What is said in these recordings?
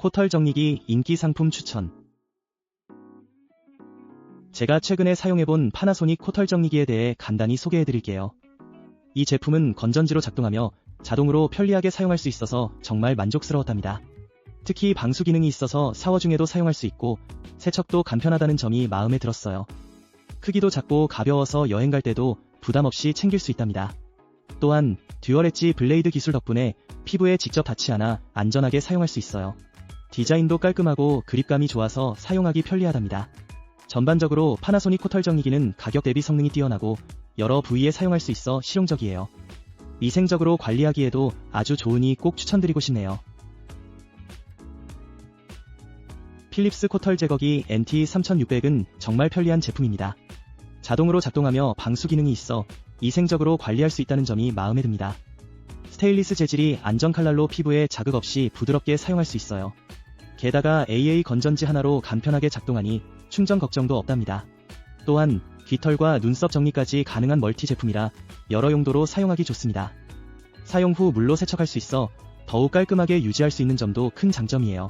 코털 정리기 인기 상품 추천. 제가 최근에 사용해본 파나소닉 코털 정리기에 대해 간단히 소개해드릴게요. 이 제품은 건전지로 작동하며 자동으로 편리하게 사용할 수 있어서 정말 만족스러웠답니다. 특히 방수 기능이 있어서 샤워 중에도 사용할 수 있고 세척도 간편하다는 점이 마음에 들었어요. 크기도 작고 가벼워서 여행 갈 때도 부담 없이 챙길 수 있답니다. 또한 듀얼 엣지 블레이드 기술 덕분에 피부에 직접 닿지 않아 안전하게 사용할 수 있어요. 디자인도 깔끔하고 그립감이 좋아서 사용하기 편리하답니다. 전반적으로 파나소닉 코털 정리기는 가격 대비 성능이 뛰어나고 여러 부위에 사용할 수 있어 실용적이에요. 위생적으로 관리하기에도 아주 좋으니 꼭 추천드리고 싶네요. 필립스 코털 제거기 NT3600은 정말 편리한 제품입니다. 자동으로 작동하며 방수 기능이 있어 위생적으로 관리할 수 있다는 점이 마음에 듭니다. 스테인리스 재질이 안전 칼날로 피부에 자극 없이 부드럽게 사용할 수 있어요. 게다가 AA 건전지 하나로 간편하게 작동하니 충전 걱정도 없답니다. 또한 깃털과 눈썹 정리까지 가능한 멀티 제품이라 여러 용도로 사용하기 좋습니다. 사용 후 물로 세척할 수 있어 더욱 깔끔하게 유지할 수 있는 점도 큰 장점이에요.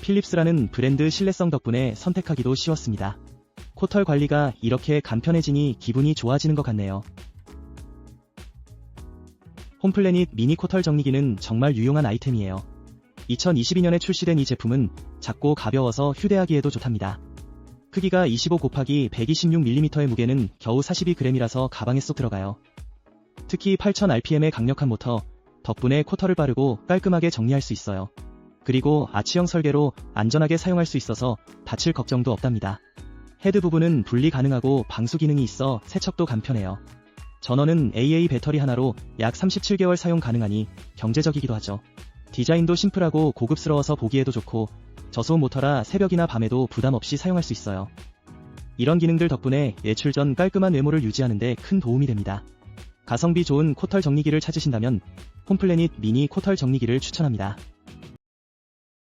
필립스라는 브랜드 신뢰성 덕분에 선택하기도 쉬웠습니다. 코털 관리가 이렇게 간편해지니 기분이 좋아지는 것 같네요. 홈플래닛 미니 코털 정리기는 정말 유용한 아이템이에요. 2022년에 출시된 이 제품은 작고 가벼워서 휴대하기에도 좋답니다. 크기가 25 곱하기 126mm의 무게는 겨우 42g이라서 가방에 쏙 들어가요. 특히 8000rpm의 강력한 모터 덕분에 코털을 빠르고 깔끔하게 정리할 수 있어요. 그리고 아치형 설계로 안전하게 사용할 수 있어서 다칠 걱정도 없답니다. 헤드 부분은 분리 가능하고 방수 기능이 있어 세척도 간편해요. 전원은 AA 배터리 하나로 약 37개월 사용 가능하니 경제적이기도 하죠. 디자인도 심플하고 고급스러워서 보기에도 좋고 저소음 모터라 새벽이나 밤에도 부담 없이 사용할 수 있어요. 이런 기능들 덕분에 외출 전 깔끔한 외모를 유지하는데 큰 도움이 됩니다. 가성비 좋은 코털 정리기를 찾으신다면 홈플래닛 미니 코털 정리기를 추천합니다.